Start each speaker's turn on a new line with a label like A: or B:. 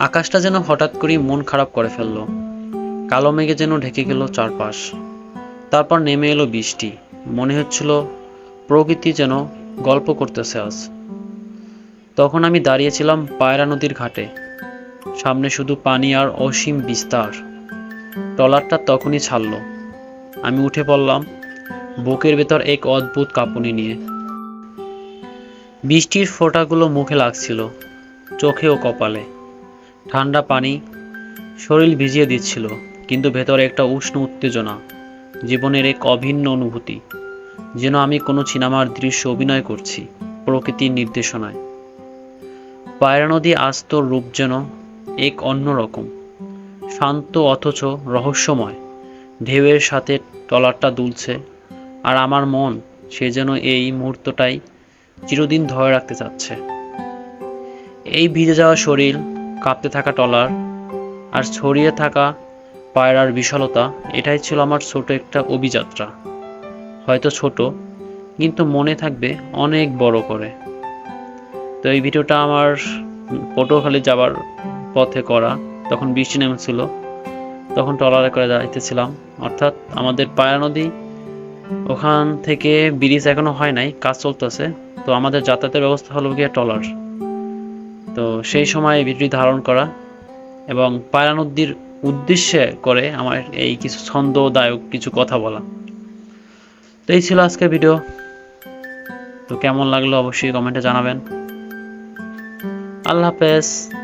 A: আকাশটা যেন হঠাৎ করেই মন খারাপ করে ফেলল। কালো মেঘে যেন ঢেকে গেল চারপাশ। তারপর নেমে এলো বৃষ্টি। মনে হচ্ছিল প্রকৃতি যেন গল্প করতেছে আজ। তখন আমি দাঁড়িয়েছিলাম পায়রা নদীর ঘাটে। সামনে শুধু পানি আর অসীম বিস্তার। ট্রলারটা তখনই ছাড়ল। আমি উঠে পড়লাম বুকের ভেতর এক অদ্ভুত কাঁপুনি নিয়ে। বৃষ্টির ফোঁটাগুলো মুখে লাগছিল, চোখে ও কপালে। ঠান্ডা পানি শরীর ভিজিয়ে দিচ্ছিল, কিন্তু ভেতরে একটা উষ্ণ উত্তেজনা, জীবনের এক অভিন্ন অনুভূতি, যেন আমি কোনো সিনেমার দৃশ্য অভিনয় করছি, প্রকৃতির নির্দেশনায়। পায়রা নদী আস্ত রূপ যেন এক অন্যরকম শান্ত অথচ রহস্যময়, ঢেউয়ের সাথে টলারটা দুলছে, আর আমার মন সে যেন এই মুহূর্তটাই চিরদিন ধরে রাখতে চাচ্ছে। এই ভিজে যাওয়া শরীর কাঁপতে থাকা টলার আর ছড়িয়ে থাকা পায়রার বিশালতা, এটাই ছিল আমার ছোট একটা অভিযাত্রা। হয়তো ছোট, কিন্তু মনে থাকবে অনেক বড় করে। তো এই ভিডিওটা আমার পটুয়াখালী যাওয়ার পথে করা, তখন বৃষ্টি নেমেছিল, তখন ট্রলারে করে যাইতেছিলাম। অর্থাৎ আমাদের পায়রা নদী ওখান থেকে ব্রিজ এখনও হয় নাই, কাজ চলতেছে। তো আমাদের যাতায়াতের ব্যবস্থা হলো গিয়ে ট্রলার। তো সেই সময় ভিডিওটি ধারণ করা এবং পায়রা নদীর উদ্দেশ্যে করে আমার এই কিছু ছন্দদায়ক কিছু কথা বলা। তো এই ছিল আজকের ভিডিও। তো কেমন লাগল অবশ্যই কমেন্টে জানাবেন। আল্লাহ হাফেজ।